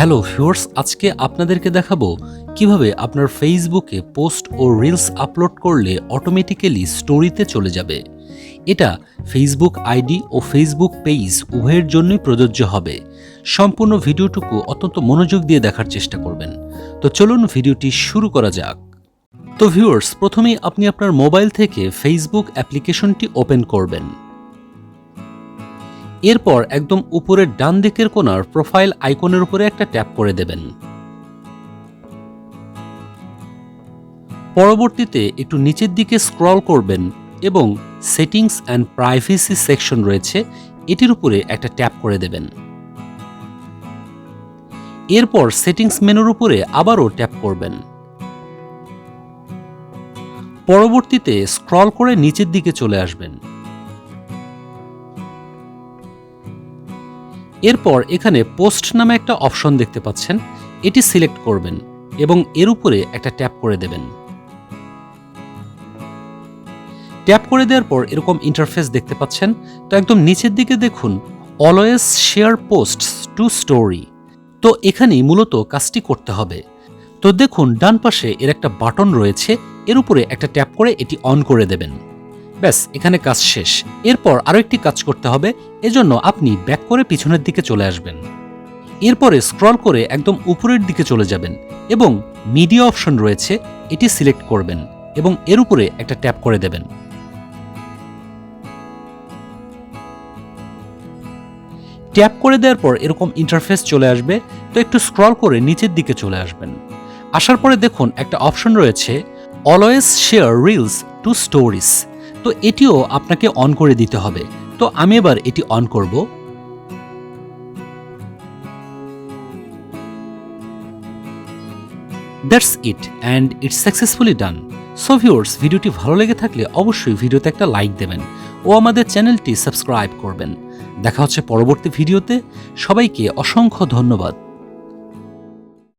Hello viewers, আজকে আপনাদেরকে দেখাবো কীভাবে আপনার ফেসবুকে পোস্ট ও রিলস আপলোড করলে অটোমেটিক্যালি স্টোরিতে চলে যাবে। এটা ফেসবুক আইডি ও ফেসবুক পেজ উভয়ের জন্যই প্রযোজ্য হবে। সম্পূর্ণ ভিডিওটুকু অত্যন্ত মনোযোগ দিয়ে দেখার চেষ্টা করবেন। তো চলুন ভিডিওটি শুরু করা যাক। তো ভিউয়ার্স, প্রথমেই আপনি আপনার মোবাইল থেকে ফেসবুক অ্যাপ্লিকেশনটি ওপেন করবেন। এরপর একদম উপরের ডান দিকের কোণার প্রোফাইল আইকনের উপরে একটা ট্যাপ করে দেবেন। পরবর্তীতে একটু নিচের দিকে স্ক্রল করবেন এবং সেটিংস অ্যান্ড প্রাইভেসি সেকশন রয়েছে, এটির উপরে একটা ট্যাপ করে দেবেন। এরপর সেটিংস মেনুর উপরে আবারও ট্যাপ করবেন। পরবর্তীতে স্ক্রল করে নিচের দিকে চলে আসবেন। এরপর এখানে পোস্ট নামে একটা অপশন দেখতে পাচ্ছেন। এটি সিলেক্ট করবেন এবং এর উপরে একটা ট্যাপ করে দেবেন। ট্যাপ করে দেওয়ার পর এরকম ইন্টারফেস দেখতে পাচ্ছেন। তো একদম নিচের দিকে দেখুন always share post to story তো এখানেই মূলত কাজটি করতে হবে। তো দেখুন, ডান পাশে এর একটা বাটন রয়েছে, এর উপরে একটা ট্যাপ করে এটি অন করে দেবেন। ব্যাস, এখানে কাজ শেষ। এরপর আরও একটি কাজ করতে হবে, এজন্য আপনি ব্যাক করে পিছনের দিকে চলে আসবেন। এরপরে স্ক্রল করে একদম উপরের দিকে চলে যাবেন এবং মিডিয়া অপশন রয়েছে, এটি সিলেক্ট করবেন এবং এর উপরে একটা ট্যাপ করে দেবেন। ট্যাপ করে দেওয়ার পর এরকম ইন্টারফেস চলে আসবে, তো একটু স্ক্রল করে নিচের দিকে চলে আসবেন। আসার পরে দেখুন একটা অপশন রয়েছে, always share reels to stories. তো এটিও আপনাকে অন করে দিতে হবে। তো আমি এবার এটি অন করব। That's it and it's successfully done so viewers ভিডিওটি ভালো লেগে থাকলে অবশ্যই ভিডিওতে একটা লাইক দেবেন ও আমাদের চ্যানেলটি সাবস্ক্রাইব করবেন। দেখা হচ্ছে পরবর্তী ভিডিওতে। সবাইকে অসংখ্য ধন্যবাদ।